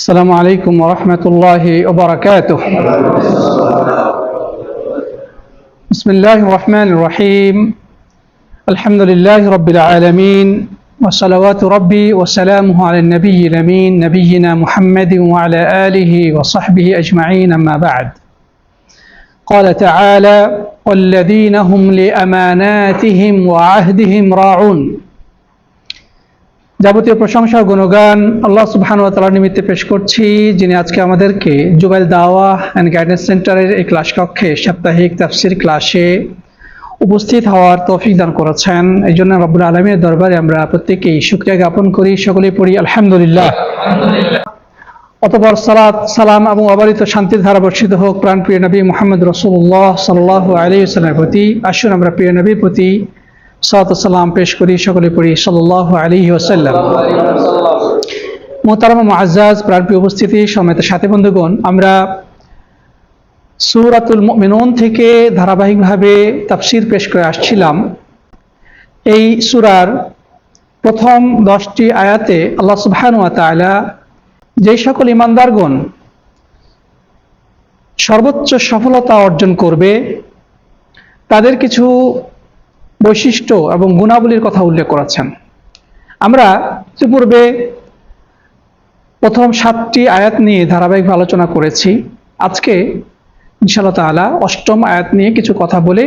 السلام عليكم ورحمة الله وبركاته. بسم الله الرحمن الرحيم. الحمد لله رب العالمين وصلوات ربي وسلامه على النبي الأمين نبينا محمد وعلى آله وصحبه أجمعين أما بعد. قال تعالى والذين هم لأماناتهم وعهدهم راعون. যাবতীয় প্রশংসা গুণগান আল্লাহ সুবহানাহু ওয়া তাআলার নিমিত্তে পেশ করছি, যিনি আজকে আমাদেরকে জুবাইল দাওয়া অ্যান্ড গাইডেন্স সেন্টারের এই ক্লাস কক্ষে সাপ্তাহিক তাফসির ক্লাসে উপস্থিত হওয়ার তৌফিক দান করেছেন। এই জন্য রব্বুল আলমীর দরবারে আমরা প্রত্যেকেই শুক্রিয়া জ্ঞাপন করি সকলে পড়ি আলহামদুলিল্লাহ। অতপর সালাত, সালাম এবং অবারিত শান্তির ধারা বর্ষিত হোক প্রাণপ্রিয় নবী মোহাম্মদ রসুল্লাহ সাল্লাহ আলী ইসলামের প্রতি। আসুন আমরা প্রিয় নবীর প্রতি সালাম পেশ করি, সকলে পড়ি। সাল্লাহ আলী ওসাল্লাম মোহতারামা মুআজ্জাজ প্রাণপ্রিয় উপস্থিতি, সমেত সাথী বন্ধুগণ, আমরা সুরাতুল মিনুন থেকে ধারাবাহিকভাবে তাফসির পেশ করে আসছিলাম। এই সুরার প্রথম দশটি আয়াতে আল্লাহ সুবহান ওয়া তাআলা যেই সকল ইমানদারগণ সর্বোচ্চ সফলতা অর্জন করবে, তাদের কিছু বৈশিষ্ট্য এবং গুণাবলীর কথা উল্লেখ করেছেন। আমরা ইতিপূর্বে প্রথম সাতটি আয়াত নিয়ে ধারাবাহিকভাবে আলোচনা করেছি। আজকে ইনশাআল্লাহ তাআলা অষ্টম আয়াত নিয়ে কিছু কথা বলে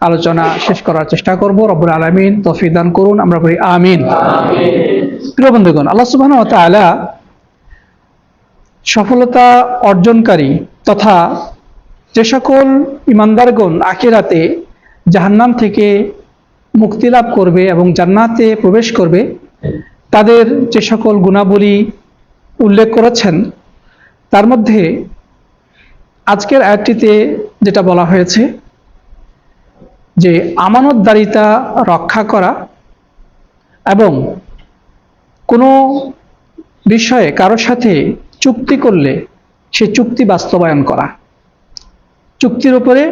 আলোচনা শেষ করার চেষ্টা করব। রব্বুল আলামিন তৌফিক দান করুন, আমরা বলি আমিন। প্রিয় বন্ধুগণ, আল্লাহ সুবহানাহু ওয়া তাআলা সফলতা অর্জনকারী তথা যে সকল ইমানদারগণ আখিরাতে জাহান্নাম থেকে মুক্তি লাভ করবে এবং জান্নাতে প্রবেশ করবে, তাদের যে সকল গুণাবলী উল্লেখ করেছেন, তার মধ্যে আজকের আয়াতটিতে যেটা বলা হয়েছে যে আমানতদারিতা রক্ষা করা এবং কোনো বিষয়ে কারোর সাথে চুক্তি করলে সে চুক্তি বাস্তবায়ন করা। চুক্তির উপরে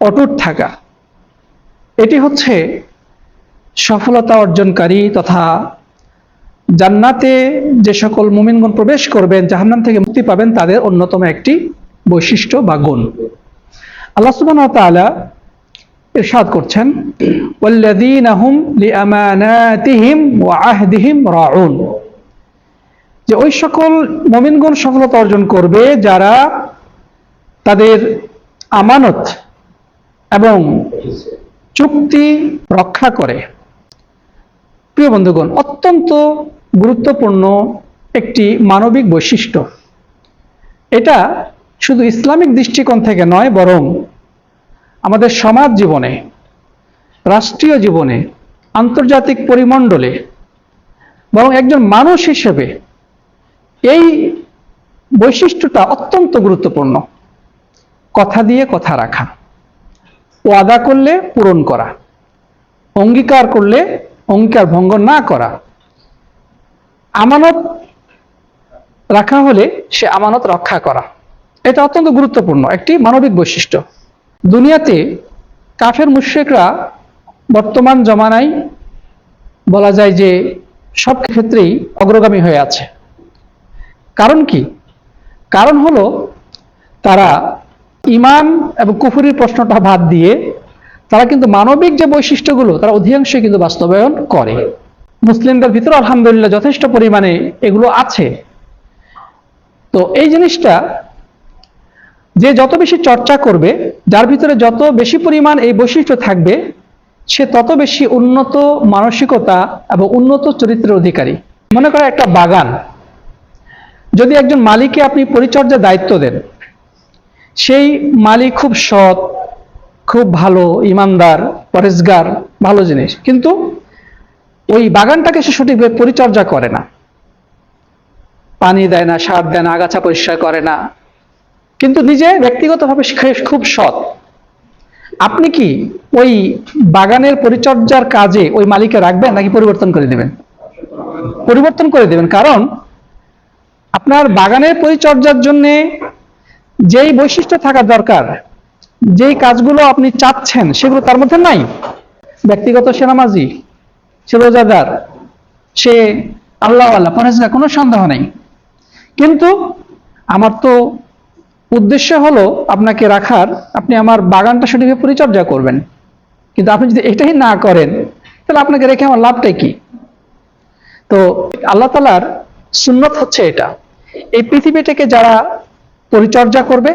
অটুট থাকা। এটি হচ্ছে সফলতা অর্জনকারী তথা জান্নাতে যে সকল মুমিনগণ প্রবেশ করবেন, জাহান্নাম থেকে মুক্তি পাবেন তাদের অন্যতম একটি বৈশিষ্ট্য বা গুণ। আল্লাহ সুবহানাহু ওয়া ইরশাদ করছেন, ওয়াল্লাযীনা হুম লিআমানাতিহিম ওয়া আহদিহিম রাউন। যে ওই সকল মুমিনগণ সফলতা অর্জন করবে যারা তাদের আমানত এবং চুক্তি রক্ষা করে। প্রিয় বন্ধুগণ, অত্যন্ত গুরুত্বপূর্ণ একটি মানবিক বৈশিষ্ট্য। এটা শুধু ইসলামিক দৃষ্টিকোণ থেকে নয়, বরং আমাদের সমাজ জীবনে, রাষ্ট্রীয় জীবনে, আন্তর্জাতিক পরিমণ্ডলে, বরং একজন মানুষ হিসেবে এই বৈশিষ্ট্যটা অত্যন্ত গুরুত্বপূর্ণ। কথা দিয়ে কথা রাখা। ওয়াদা করলে পূরণ করা। অঙ্গীকার করলে অঙ্গীকার ভঙ্গ না করা। আমানত রাখা হলে সে আমানত রক্ষা করা। এটা অত্যন্ত গুরুত্বপূর্ণ, একটি মানবিক বৈশিষ্ট্য। দুনিয়াতে কাফের মুশ্রিকরা বর্তমান জমানায় বলা যায় যে সব ক্ষেত্রেই অগ্রগামী হয়ে আছে। কারণ কি? কারণ হলো তারা ইমান এবং কুফুরির প্রশ্নটা বাদ দিয়ে তারা কিন্তু মানবিক যে বৈশিষ্ট্যগুলো, তারা অধিকাংশই কিন্তু বাস্তবায়ন করে। মুসলিমদের ভিতরে আলহামদুলিল্লাহ যথেষ্ট পরিমাণে এগুলো আছে। তো এই জিনিসটা যে যত বেশি চর্চা করবে, যার ভিতরে যত বেশি পরিমাণ এই বৈশিষ্ট্য থাকবে, সে তত বেশি উন্নত মানসিকতা এবং উন্নত চরিত্রের অধিকারী। মনে করে একটা বাগান। যদি একজন মালিককে আপনি পরিচর্যার দায়িত্ব দেন সেই মালিক খুব সৎ, খুব ভালো, ইমানদার পরেজগার ভালো জিনিস। কিন্তু ওই বাগানটাকে সে সঠিকভাবে পরিচর্যা করে না। পানি দেয় না, সার দেয় না, আগাছা পরিষ্কার করে না। কিন্তু নিজে ব্যক্তিগতভাবে খুব সৎ। আপনি কি ওই বাগানের পরিচর্যার কাজে ওই মালিককে রাখবেন নাকি পরিবর্তন করে দেবেন? পরিবর্তন করে দেবেন। কারণ আপনার বাগানের পরিচর্যার জন্য যেই বৈশিষ্ট্য থাকা দরকার, যেই কাজগুলো আপনি চাচ্ছেন, সেগুলো তার মধ্যে নাই। ব্যক্তিগত সেনামাজি, সে রোজাদার, সে আল্লাহ আল্লাহ পরেজগার কোনো সন্দেহ নেই। কিন্তু আমার তো উদ্দেশ্য হলো আপনাকে রাখার, আপনি আমার বাগানটা সঠিকভাবে পরিচর্যা করবেন। কিন্তু আপনি যদি এটাই না করেন, তাহলে আপনাকে রেখে আমার লাভটা কি? তো আল্লাহ তালার সুন্নত হচ্ছে এটা। এই পৃথিবীটাকে যারা পরিচর্যা করবে।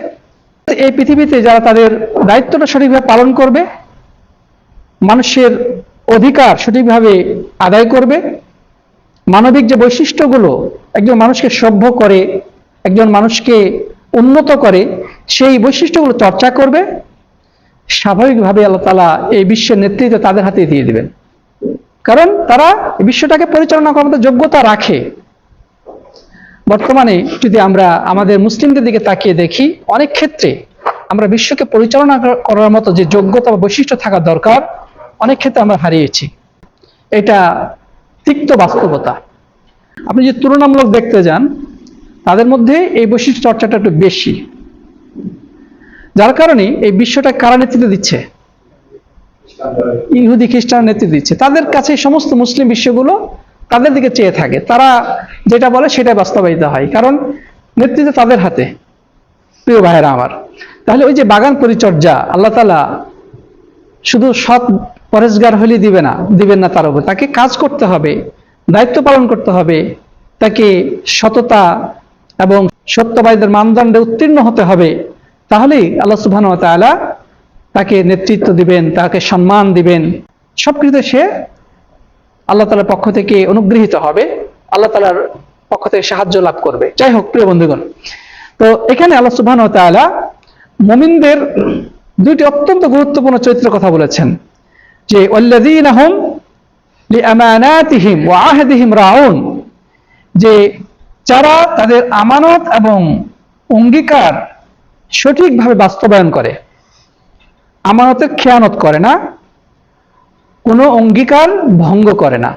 এই পৃথিবীতে যারা তাদের দায়িত্বটা সঠিকভাবে পালন করবে, মানুষের অধিকার সঠিকভাবে আদায় করবে, মানবিক যে বৈশিষ্ট্যগুলো একজন মানুষকে সভ্য করে, একজন মানুষকে উন্নত করে, সেই বৈশিষ্ট্যগুলো চর্চা করবে, স্বাভাবিকভাবে আল্লাহ তালা এই বিশ্বের নেতৃত্ব তাদের হাতে দিয়ে দিবেন। কারণ তারা বিশ্বটাকে পরিচালনা করার মতো যোগ্যতা রাখে। বর্তমানে যদি আমরা আমাদের মুসলিমদের দিকে তাকিয়ে দেখি অনেক ক্ষেত্রে আমরা বিশ্বকে পরিচালনা করার মতো যে যোগ্যতা বা বৈশিষ্ট্য থাকা দরকার অনেক ক্ষেত্রে আমরা হারিয়েছি। এটা তিক্ত বাস্তবতা। আপনি যে তুলনামূলক দেখতে যান তাদের মধ্যে এই বৈশিষ্ট্য চর্চাটা একটু বেশি। যার কারণে এই বিশ্বটা কারা নেতৃত্ব দিচ্ছে? ইহুদি খ্রিস্টান নেতৃত্ব দিচ্ছে। তাদের কাছে সমস্ত মুসলিম বিশ্বগুলো তাদের দিকে চেয়ে থাকে। তারা যেটা বলে সেটাই বাস্তবায়িত হয়। কারণ নেতৃত্ব তাদের হাতে, প্রিয় ভাইয়েরা আমার। তাহলে ওই যে বাগান পরিচর্যা, আল্লাহ তালা শুধু সৎ পরেশগার হলে দিবে না, দিবেন না তার উপর। তাকে কাজ করতে হবে, দায়িত্ব পালন করতে হবে। তাকে সততা এবং সত্যবাদীদের মানদণ্ডে উত্তীর্ণ হতে হবে। তাহলেই আল্লাহ সুবহান তাআলা তাকে নেতৃত্ব দিবেন, তাকে সম্মান দিবেন। সবকিছুতে সে আল্লাহ তালার পক্ষ থেকে অনুগৃহীত হবে। আল্লাহ তালার পক্ষ থেকে সাহায্য লাভ করবে। যাই হোক, প্রিয় বন্ধুগণ, তো এখানে আল্লাহ সুবহান তাআলা মুমিনদের দুইটি অত্যন্ত গুরুত্বপূর্ণ চরিত্রের কথা বলেছেন। যে ওয়া রাউন। যে, যারা তাদের আমানত এবং অঙ্গীকার সঠিকভাবে বাস্তবায়ন করে, আমানতের খেয়ানত করে না কোনো অঙ্গীকার ভঙ্গ করে না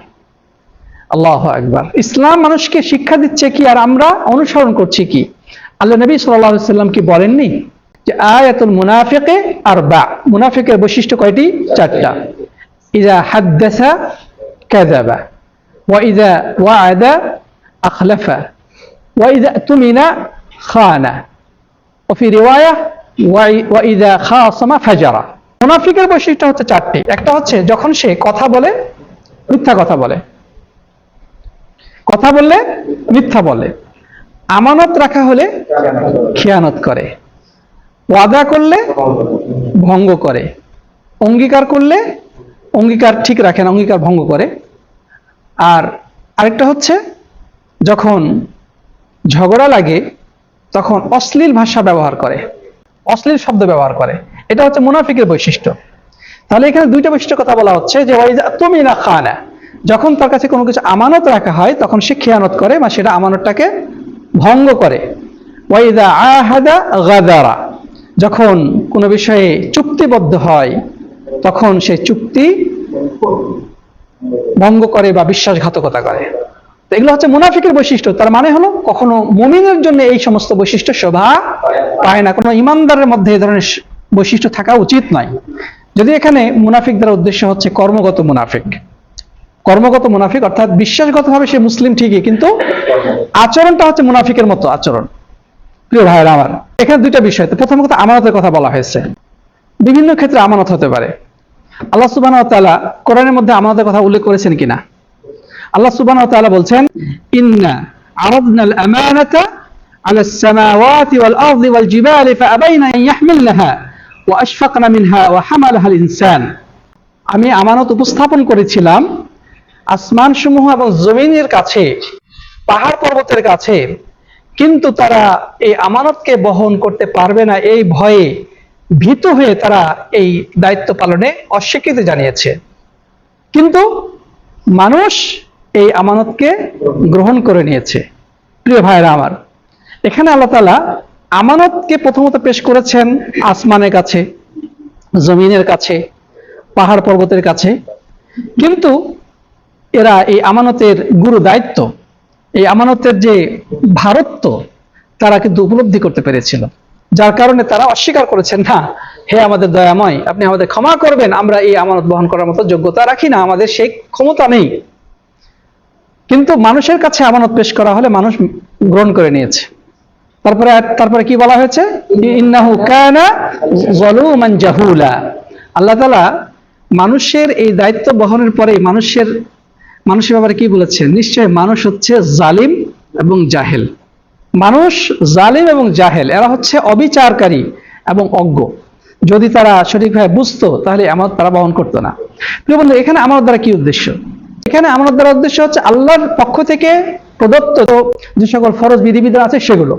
আল্লাহ একবার ইসলাম মানুষকে শিক্ষা দিচ্ছে কি আর আমরা অনুসরণ করছি কি আল্লাহ নবী সাল্লাল্লাহু সাল্লাম কি বলেননি যে আয়াতুল মুনাফিকে আর বা মুনাফিকের বৈশিষ্ট্য কয়টি চারটা ইজা হাদ্দাসা কাযাবা ওয়া ইজা ওয়াআদা আখলাফা ওয়া ইজা তুমিনা খানা وفي رواية ওয়াই- وإذا خاصم فجر মুনাফিকের বৈশিষ্ট্য হচ্ছে চারটি। একটা হচ্ছে যখন সে কথা বলে, মিথ্যা কথা বলে। কথা বললে মিথ্যা বলে। আমানত রাখা হলে খেয়ানত করে। ওয়াদা করলে ভঙ্গ করে। অঙ্গীকার করলে অঙ্গীকার ঠিক রাখে না, অঙ্গীকার ভঙ্গ করে। আর আরেকটা হচ্ছে যখন ঝগড়া লাগে, তখন অশ্লীল ভাষা ব্যবহার করে। অশ্লীল শব্দ ব্যবহার করে। এটা হচ্ছে মুনাফিকের বৈশিষ্ট্য। তাহলে এখানে দুইটা বৈশিষ্ট্য কথা বলা হচ্ছে যে তুমি না খানা। যখন তার কাছে কোনো কিছু আমানত রাখা হয়, তখন সে খেয়ানত করে বা সেটা আমানতটাকে ভঙ্গ করে। ওয়াইদা আহাদা গাদারা। যখন কোনো বিষয়ে চুক্তিবদ্ধ হয়, তখন সে চুক্তি ভঙ্গ করে বা বিশ্বাসঘাতকতা করে। তো এগুলো হচ্ছে মুনাফিকের বৈশিষ্ট্য। তার মানে হলো, কখনো মুমিনের জন্য এই সমস্ত বৈশিষ্ট্য শোভা পায় না। কোনো ইমানদারের মধ্যে এই ধরনের বৈশিষ্ট্য থাকা উচিত নয় যদি এখানে মুনাফিক দ্বারা উদ্দেশ্য হচ্ছে কর্মগত মুনাফিক কর্মগত মুনাফিক অর্থাৎ বিশ্বাসগতভাবে সে মুসলিম ঠিকই কিন্তু আচরণটা হচ্ছে মুনাফিকের মতো আচরণ প্রিয় ভাইয়েরা আমার এখানে দুইটা বিষয় তো প্রথম কথা আমানতের কথা বলা হয়েছে বিভিন্ন ক্ষেত্রে আমানত হতে পারে আল্লাহ সুবাহ তাআলা কোরআনের মধ্যে আমানতের কথা উল্লেখ করেছেন কিনা আল্লাহ সুবহানাহু ওয়া তাআলা বলছেন ইন্না আরাদনাল আমানাতা على السماوات والأرض والجبال فأبين أن يحملنها আমি আমানত উপস্থাপন করেছিলাম আসমান সমূহ এবং জমিনের কাছে, পাহাড় পর্বতের কাছে, কিন্তু তারা এই আমানতকে বহন করতে পারবে না। এই ভয়ে ভীত হয়ে তারা এই দায়িত্ব পালনে অস্বীকৃতি জানিয়েছে। কিন্তু মানুষ এই আমানতকে গ্রহণ করে নিয়েছে। প্রিয় ভাইরা আমার, এখানে আল্লাহ তালা আমানতকে প্রথমত পেশ করেছেন আসমানের কাছে, জমিনের কাছে, পাহাড় পর্বতের কাছে। কিন্তু এরা এই আমানতের গুরু দায়িত্ব, এই আমানতের যে ভারত্ব, তারা কিন্তু উপলব্ধি করতে পেরেছিল। যার কারণে তারা অস্বীকার করেছেন, না, হে আমাদের দয়াময়, আপনি আমাদের ক্ষমা করবেন, আমরা এই আমানত বহন করার মতো যোগ্যতা রাখি না, আমাদের সেই ক্ষমতা নেই। কিন্তু মানুষের কাছে আমানত পেশ করা হলে মানুষ গ্রহণ করে নিয়েছে। তারপরে তারপরে কি বলা হয়েছে? আল্লাহ তাআলা মানুষের এই দায়িত্ব বহনের পরে মানুষের মানুষের ব্যাপারে কি বলেছে নিশ্চয় মানুষ হচ্ছে জালিম এবং জাহেল। মানুষ জালিম এবং জাহেল, এরা হচ্ছে অবিচারকারী এবং অজ্ঞ। যদি তারা সঠিকভাবে বুঝতো, তাহলে আমার তারা বহন করতো না। প্রিয় বন্ধু, এখানে আমার দ্বারা কি উদ্দেশ্য? এখানে আমার দ্বারা উদ্দেশ্য হচ্ছে আল্লাহর পক্ষ থেকে প্রদত্ত যে সকল ফরজ বিধিবিধান আছে সেগুলো।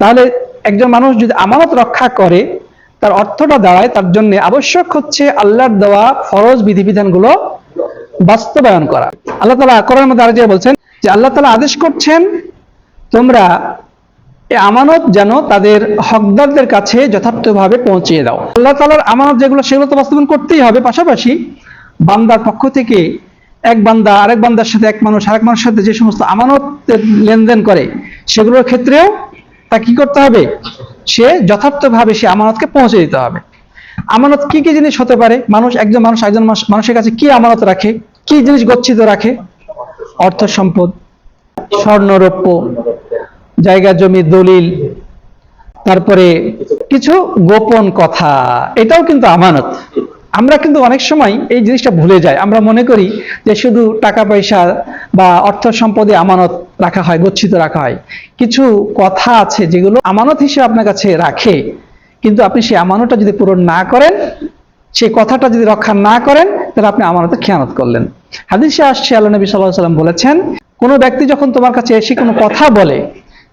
তাহলে একজন মানুষ যদি আমানত রক্ষা করে, তার অর্থটা দাঁড়ায়, তার জন্য আবশ্যক হচ্ছে আল্লাহর দেওয়া ফরজ বিধিবিধানগুলো বাস্তবায়ন করা। আল্লাহ তালা কোরআন মধ্যে আরও বলছেন যে আল্লাহ তালা আদেশ করছেন, তোমরা এই আমানত যেন তাদের হকদারদের কাছে যথার্থভাবে পৌঁছিয়ে দাও। আল্লাহ তালার আমানত যেগুলো, সেগুলো তো বাস্তবায়ন করতেই হবে। পাশাপাশি বান্দার পক্ষ থেকে এক বান্দা আরেক বান্দার সাথে এক মানুষ, আরেক মানুষের সাথে যে সমস্ত আমানত লেনদেন করে, সেগুলোর ক্ষেত্রেও তা কি করতে হবে? সে যথার্থভাবে সে আমানতকে পৌঁছে দিতে হবে। আমানত কি কি জিনিস হতে পারে? মানুষ, একজন মানুষ একজন মানুষ- মানুষের কাছে কি আমানত রাখে? কি জিনিস গচ্ছিত রাখে? অর্থ সম্পদ, স্বর্ণ, রৌপ্য, জায়গা, জমি, দলিল, তারপরে কিছু গোপন কথা। এটাও কিন্তু আমানত। আমরা কিন্তু অনেক সময় এই জিনিসটা ভুলে যাই। আমরা মনে করি যে শুধু টাকা পয়সা বা অর্থ সম্পদে আমানত রাখা হয়, গচ্ছিত রাখা হয়। কিছু কথা আছে যেগুলো আমানত হিসেবে আপনার কাছে রাখে, কিন্তু আপনি সেই আমানতটা যদি পূরণ না করেন, সেই কথাটা যদি রক্ষা না করেন, তাহলে আপনি আমানতে খেয়ানত করলেন। হাদিসে আসছে, আল্লাহ নবী সাল্লাহ সাল্লাম বলেছেন, কোনো ব্যক্তি যখন তোমার কাছে এসে কোনো কথা বলে,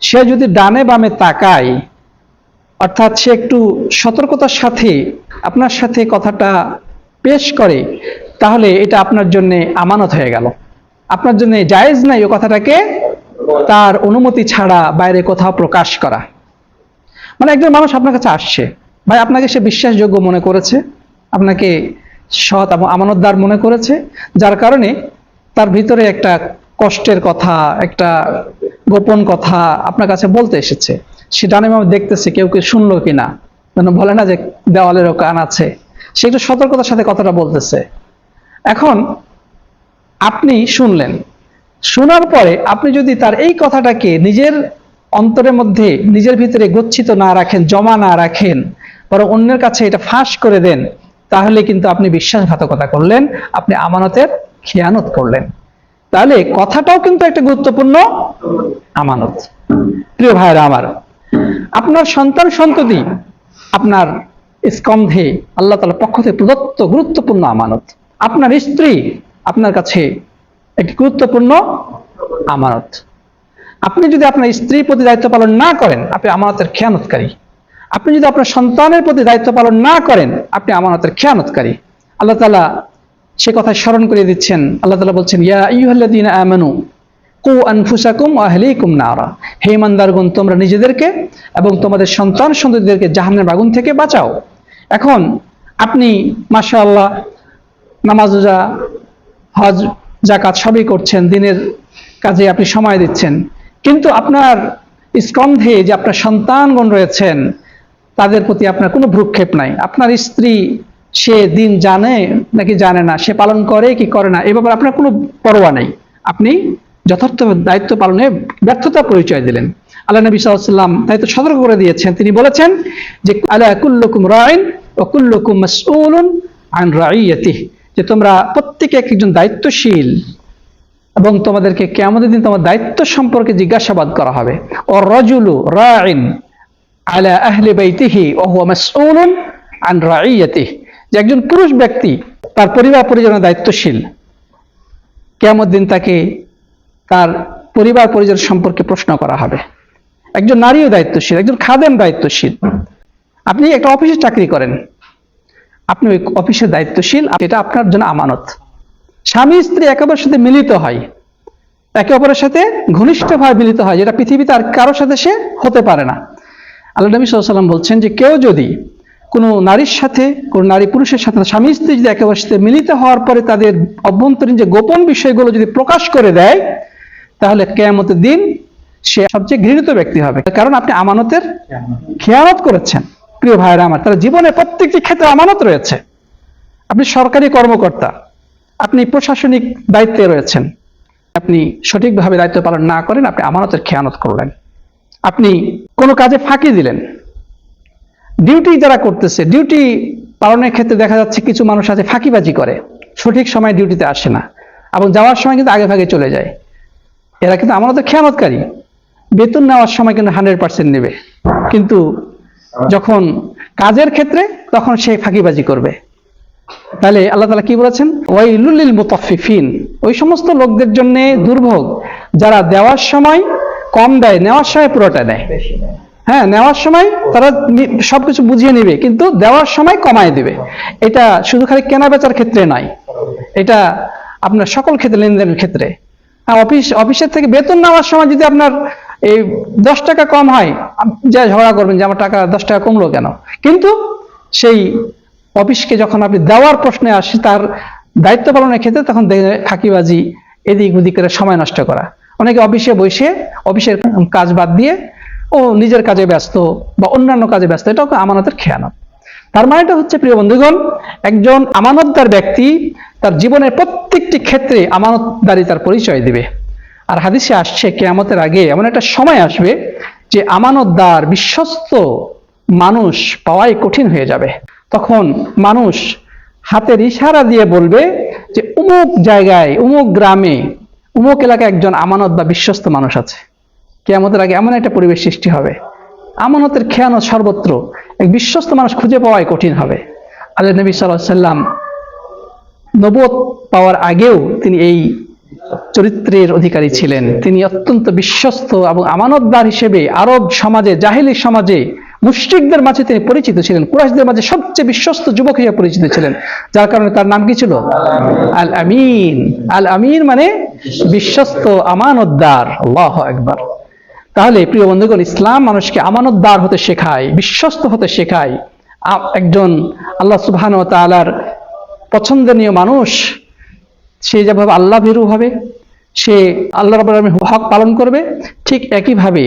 সে যদি ডানে বামে তাকায়, অর্থাৎ সে একটু সতর্কতার সাথে আপনার সাথে কথাটা পেশ করে, তাহলে এটা আপনার জন্য আমানত হয়ে গেল। আপনার জন্য জায়েজ নাই ও কথাটাকে তার অনুমতি ছাড়া বাইরে কোথাও প্রকাশ করা। মানে একজন মানুষ আপনার কাছে আসছে, ভাই আপনাকে সে বিশ্বাসযোগ্য মনে করেছে, আপনাকে সৎ এবং আমানতদার মনে করেছে, যার কারণে তার ভিতরে একটা কষ্টের কথা, একটা গোপন কথা আপনার কাছে বলতে এসেছে। সে ডানে বামে দেখতেছে কেউ কেউ শুনলো কিনা। যেন বলে না যে দেওয়ালেরও কান আছে। সে একটু সতর্কতার সাথে কথাটা বলতেছে। এখন আপনি শুনলেন শোনার পরে আপনি যদি তার এই কথাটাকে নিজের অন্তরের মধ্যে, নিজের ভিতরে গচ্ছিত না রাখেন, জমা না রাখেন, বরং অন্যের কাছে এটা ফাঁস করে দেন, তাহলে কিন্তু আপনি বিশ্বাসঘাতকতা করলেন, আপনি আমানতের খেয়ানত করলেন। তাহলে কথাটাও কিন্তু একটা গুরুত্বপূর্ণ আমানত। প্রিয় ভাইরা আমার, আপনার সন্তান সন্ততি, আপনার স্কন্ধে আল্লাহ তালার পক্ষ থেকে প্রদত্ত গুরুত্বপূর্ণ আমানত। আপনার স্ত্রী আপনার কাছে একটি গুরুত্বপূর্ণ আমানত। আপনি যদি আপনার স্ত্রীর প্রতি দায়িত্ব পালন না করেন, আপনি আমানতের খেয়ানতকারী। আপনি যদি আপনার সন্তানের প্রতি দায়িত্ব পালন না করেন, আপনি আমানতের খেয়ানতকারী। আল্লাহ তালা সে কথা স্মরণ করে দিচ্ছেন। আল্লাহ তালা বলছেন, ইয়া ইউহাল্লাদিন আমানু, কু আনফুসাকুম আহলিকুম নারা। হে ইমানদারগণ, তোমরা নিজেদেরকে এবং তোমাদের সন্তান সন্ততিদেরকে জাহান্নামের আগুন থেকে বাঁচাও। এখন আপনি, মাশাআল্লাহ, নামাজ রোজা, হজ জাকাত সবই করছেন, দিনের কাজে আপনি সময় দিচ্ছেন। কিন্তু আপনার স্কন্ধে যে আপনার সন্তানগণ রয়েছেন, তাদের প্রতি আপনার কোনো ভ্রুক্ষেপ নাই। আপনার স্ত্রী সে দিন জানে নাকি জানে না, সে পালন করে কি করে না, এ ব্যাপারে আপনার কোনো পরোয়া নেই। আপনি যথার্থ দায়িত্ব পালনে ব্যর্থতা পরিচয় দিলেন। আল্লাহ নবী সাল্লাম তাই তো সতর্ক করে দিয়েছেন। তিনি বলেছেন যে আল্লাহ কুল্লুকুম রাইন ও কুল্লুকুম আন রাইয়াতিহ যে তোমরা প্রত্যেকে এক একজন দায়িত্বশীল এবং তোমাদেরকে কেমন দিন তোমার দায়িত্ব সম্পর্কে জিজ্ঞাসাবাদ করা হবে। ও রজুলু রাইন আলা আহলি বাইতিহি মাসউলুন আন রাইয়াতিহ যে একজন পুরুষ ব্যক্তি তার পরিবার পরিজনের দায়িত্বশীল কেমন দিন তাকে তার পরিবার পরিজন সম্পর্কে প্রশ্ন করা হবে। একজন নারীও দায়িত্বশীল, একজন খাদেম দায়িত্বশীল। আপনি একটা অফিসে চাকরি করেন আপনি ওই অফিসের দায়িত্বশীল, এটা আপনার জন্য আমানত। স্বামী স্ত্রী একে অপরের সাথে মিলিত হয়। একে অপরের সাথে ঘনিষ্ঠভাবে মিলিত হয়, যেটা পৃথিবীতে আর কারোর সাথে সে হতে পারে না। আল্লাহ নবী সাল্লাম বলছেন যে, কেউ যদি কোনো নারীর সাথে, কোনো নারী পুরুষের সাথে স্বামী স্ত্রী যদি একেবারে সাথে মিলিত হওয়ার পরে তাদের অভ্যন্তরীণ যে গোপন বিষয়গুলো যদি প্রকাশ করে দেয়, তাহলে কেয়ামতের দিন সে সবচেয়ে ঘৃণিত ব্যক্তি হবে। কারণ আপনি আমানতের খেয়ানত করেছেন। প্রিয় ভাইরা আমার, তার জীবনে প্রত্যেকটি ক্ষেত্রে আমানত রয়েছে। আপনি সরকারি কর্মকর্তা, আপনি প্রশাসনিক দায়িত্বে রয়েছেন, আপনি সঠিকভাবে দায়িত্ব পালন না করেন, আপনি আমানতের খেয়ানত করলেন। আপনি কোনো কাজে ফাঁকি দিলেন। ডিউটি যারা করতেছে, ডিউটি পালনের ক্ষেত্রে দেখা যাচ্ছে কিছু মানুষ আছে ফাঁকিবাজি করে, সঠিক সময় ডিউটিতে আসে না, এবং যাওয়ার সময় কিন্তু আগে ভাগে চলে যায়। এরা কিন্তু আমাদের খেয়ানতকারী। বেতন নেওয়ার সময় কিন্তু হান্ড্রেড পার্সেন্ট নেবে। কিন্তু যখন কাজের ক্ষেত্রে তখন সে ফাঁকিবাজি করবে। তাহলে আল্লাহ তালা কি বলেছেন? ওয়াইলুলিল মুতাফিফিন ওই সমস্ত লোকদের জন্য দুর্ভোগ। যারা দেওয়ার সময় কম দেয় নেওয়ার সময় পুরোটা দেয়। হ্যাঁ নেওয়ার সময় তারা সবকিছু বুঝিয়ে নেবে কিন্তু দেওয়ার সময় কমায় দেবে। এটা শুধু খালি কেনা বেচার ক্ষেত্রে নয়। এটা আপনার সকল ক্ষেত্রে লেনদেনের ক্ষেত্রে। হ্যাঁ অফিস অফিসের থেকে বেতন নেওয়ার সময় যদি আপনার এই দশ টাকা কম হয় যা ঝগড়া করবেন যে আমার টাকা দশ টাকা কমলো কেন? কিন্তু সেই অফিসকে যখন আপনি দেওয়ার প্রশ্নে আসি, তার দায়িত্ব পালনের ক্ষেত্রে তখন ফাঁকিবাজি এদিক ওদিক করে সময় নষ্ট করা। অনেকে অফিসে বসে অফিসের কাজ বাদ দিয়ে ও নিজের কাজে ব্যস্ত বা অন্যান্য কাজে ব্যস্ত, এটাও আমানতের খেয়ানত। তার মানেটা হচ্ছে, প্রিয় বন্ধুগণ, একজন আমানতদার ব্যক্তি তার জীবনের প্রত্যেকটি ক্ষেত্রে আমানতদারি তার পরিচয় দিবে। আর হাদিসে আসছে কেয়ামতের আগে এমন একটা সময় আসবে যে আমানতদার, বিশ্বস্ত মানুষ পাওয়াই কঠিন হয়ে যাবে। তখন মানুষ হাতের ইশারা দিয়ে বলবে যে, উমুক জায়গায়, উমুক গ্রামে, উমুক এলাকায় একজন আমানত বা বিশ্বস্ত মানুষ আছে। কেয়ামতের আগে এমন একটা পরিবেশ সৃষ্টি হবে। আমানতের খেয়ানত সর্বত্র এক বিশ্বস্ত মানুষ খুঁজে পাওয়াই কঠিন হবে। আল্লাহ নবী সাল্লাম নবত পাওয়ার আগেও তিনি এই চরিত্রের অধিকারী ছিলেন। তিনি অত্যন্ত বিশ্বস্ত এবং আমানতদার হিসেবে আরব সমাজে, জাহিলি সমাজে মুশরিকদের মাঝে তিনি পরিচিত ছিলেন। কুরাইশদের মাঝে সবচেয়ে বিশ্বস্ত যুবক হিসেবে পরিচিত ছিলেন। যার কারণে তার নাম কি ছিল? আল আমিন। আল আমিন মানে বিশ্বস্ত আমানতদার। আল্লাহ একবার তাহলে প্রিয় বন্ধুগণ, ইসলাম মানুষকে আমানতদার হতে শেখায়, বিশ্বস্ত হতে শেখায়। একজন আল্লাহ তাআলার পছন্দনীয় মানুষ সে যেভাবে আল্লাহ ভীরু হবে, সে আল্লাহ রব হক পালন করবে, ঠিক একইভাবে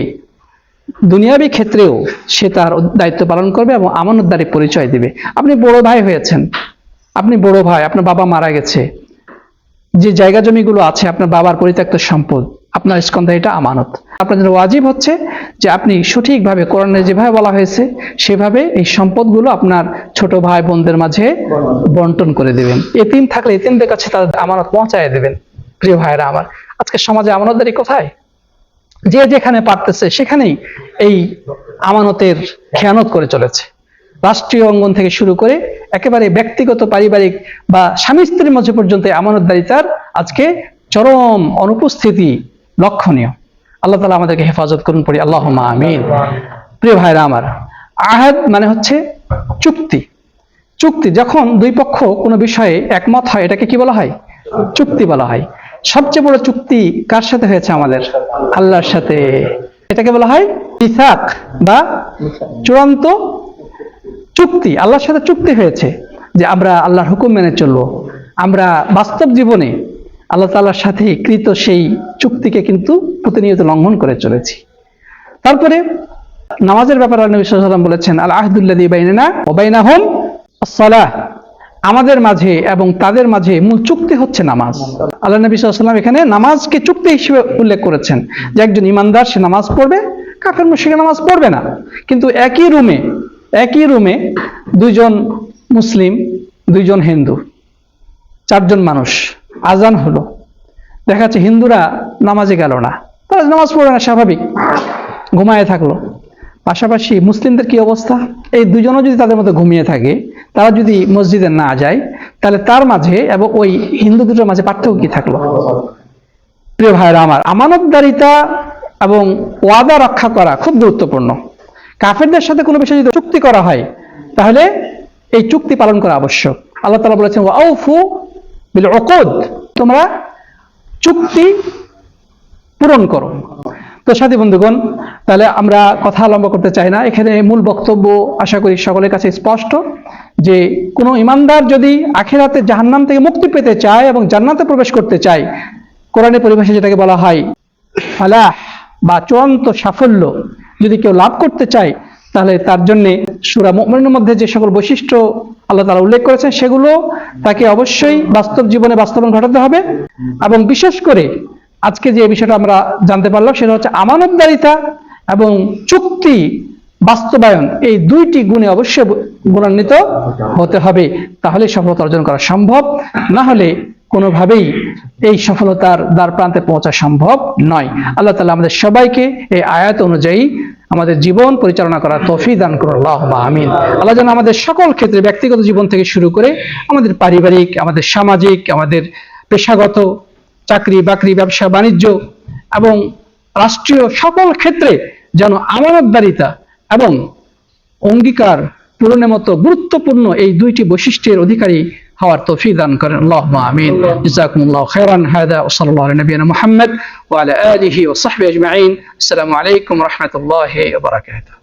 দুনিয়াবী ক্ষেত্রেও সে তার দায়িত্ব পালন করবে এবং আমানতদারি পরিচয় দেবে। আপনি বড় ভাই হয়েছেন, আপনি বড় ভাই, আপনার বাবা মারা গেছে, যে জায়গা জমিগুলো আছে, আপনার বাবার পরিত্যক্ত সম্পদ আপনার স্কন্ধে এটা আমানত। আপনার ওয়াজিব হচ্ছে যে আপনি সঠিকভাবে কোরআনে যেভাবে বলা হয়েছে, সেভাবে এই সম্পদগুলো আপনার ছোট ভাই বোনদের মাঝে বন্টন করে দেবেন। এতিম থাকলে এতিমদের কাছে তাদের আমানত পৌঁছায় দেবেন, প্রিয় ভাইরা আমার। আজকে সমাজে আমানতদারি কোথায়? যে যেখানে পারতেছে সেখানেই এই আমানতের খেয়ানত করে চলেছে। রাষ্ট্রীয় অঙ্গন থেকে শুরু করে একেবারে ব্যক্তিগত, পারিবারিক বা স্বামী স্ত্রীর মধ্যে পর্যন্ত আমানতদারিতার আজকে চরম অনুপস্থিতি লক্ষণীয়। আল্লাহ তালা আমাদেরকে হেফাজত করুন, পড়ি আল্লাহ আমিন। প্রিয় ভাইরা আমার, আহাদ মানে হচ্ছে চুক্তি। চুক্তি যখন দুই পক্ষ কোনো বিষয়ে একমত হয়, এটাকে কি বলা হয়? চুক্তি বলা হয়। সবচেয়ে বড় চুক্তি কার সাথে হয়েছে আমাদের? আল্লাহর সাথে। এটাকে বলা হয় ইসাক বা চূড়ান্ত চুক্তি। আল্লাহর সাথে চুক্তি হয়েছে যে আমরা আল্লাহর হুকুম মেনে চলবো। আমরা বাস্তব জীবনে আল্লাহ তাআলার সাথে কৃত সেই চুক্তিকে কিন্তু প্রতিনিয়ত লঙ্ঘন করে চলেছি। তারপরে নামাজের ব্যাপারে আল্লাহ ওয়াসাল্লাম বলেছেন, আল আহদুল্লাযী বাইনানা ওয়া বাইনাহুম আস-সালাহ আমাদের মাঝে এবং তাদের মাঝে মূল চুক্তি হচ্ছে নামাজ। আল্লাহ নবী ওয়াসাল্লাম এখানে নামাজকে চুক্তি হিসেবে উল্লেখ করেছেন যে একজন ইমানদার, সে নামাজ পড়বে, কাফের মুশরিক নামাজ পড়বে না। কিন্তু একই রুমে একই রুমে দুইজন মুসলিম, দুইজন হিন্দু, চারজন মানুষ। আজান হলো। দেখা যাচ্ছে হিন্দুরা নামাজে গেল না। তারা নামাজ পড়বে না, স্বাভাবিক। ঘুমায় থাকল। পাশাপাশি মুসলিমদের কি অবস্থা? এই দুজনও যদি তাদের মধ্যে ঘুমিয়ে থাকে, তারা যদি মসজিদে না যায়, তাহলে তার মাঝে এবং ওই হিন্দু দুটোর মাঝে পার্থক্য কি থাকল? প্রিয় ভাইরা আমার, আমানতদারিতা এবং ওয়াদা রক্ষা করা খুব গুরুত্বপূর্ণ। কাফেরদের সাথে কোনো বিষয়ে যদি চুক্তি করা হয়, তাহলে এই চুক্তি পালন করা আবশ্যক। আল্লাহ তালা বলেছেন ওয়াউফু বিল উকুদ। তোমরা চুক্তি পূরণ করো। তো সাথী বন্ধুগণ, তাহলে আমরা কথা লম্বা করতে চাই না। এখানে মূল বক্তব্য আশা করি সকলের কাছে স্পষ্ট যে কোনো ইমানদার যদি আখেরাতে জাহান্নাম থেকে মুক্তি পেতে চায় এবং জান্নাতে প্রবেশ করতে চায়, কোরআনের পরিভাষায় যেটাকে বলা হয় ফালাহ বা চূড়ান্ত সাফল্য যদি কেউ লাভ করতে চায় তাহলে তার জন্য সুরা মুমিনের মধ্যে যে সকল বৈশিষ্ট্য আল্লাহ তাআলা উল্লেখ করেছেন, সেগুলো তাকে অবশ্যই বাস্তব জীবনে বাস্তবায়ন ঘটাতে হবে। এবং বিশেষ করে আজকে যে বিষয়টা আমরা জানতে পারলাম, সেটা হচ্ছে আমানতদারিতা এবং চুক্তি বাস্তবায়ন। এই দুইটি গুণে অবশ্যই গুণান্বিত হতে হবে। তাহলে সফলতা অর্জন করা সম্ভব। না হলে কোনোভাবেই এই সফলতার দ্বার প্রান্তে পৌঁছা সম্ভব নয়। আল্লাহ তালা আমাদের সবাইকে এই আয়াত অনুযায়ী আমাদের জীবন পরিচালনা করার তফি দান করুন, আল্লাহ আমিন। আল্লাহ যেন আমাদের সকল ক্ষেত্রে ব্যক্তিগত জীবন থেকে শুরু করে আমাদের পারিবারিক, আমাদের সামাজিক, আমাদের পেশাগত চাকরি, বাকরি, ব্যবসা, বাণিজ্য এবং রাষ্ট্রীয় সকল ক্ষেত্রে যেন আমানতদারিতা এবং অঙ্গীকার পূরণের মতো গুরুত্বপূর্ণ এই দুইটি বৈশিষ্ট্যের অধিকারী হওয়ার তৌফিক দান করেন আল্লাহ আমিন জাজাকুমুল্লাহ খাইরান হাদা ওয়া সাল্লাল্লাহু আলা নবিয়িনা মুহাম্মদ ওয়া আলা আলিহি ওয়া সাহবিহি আজমাইন আসসালামু আলাইকুম ওয়া রাহমাতুল্লাহি ওয়া বারাকাতুহু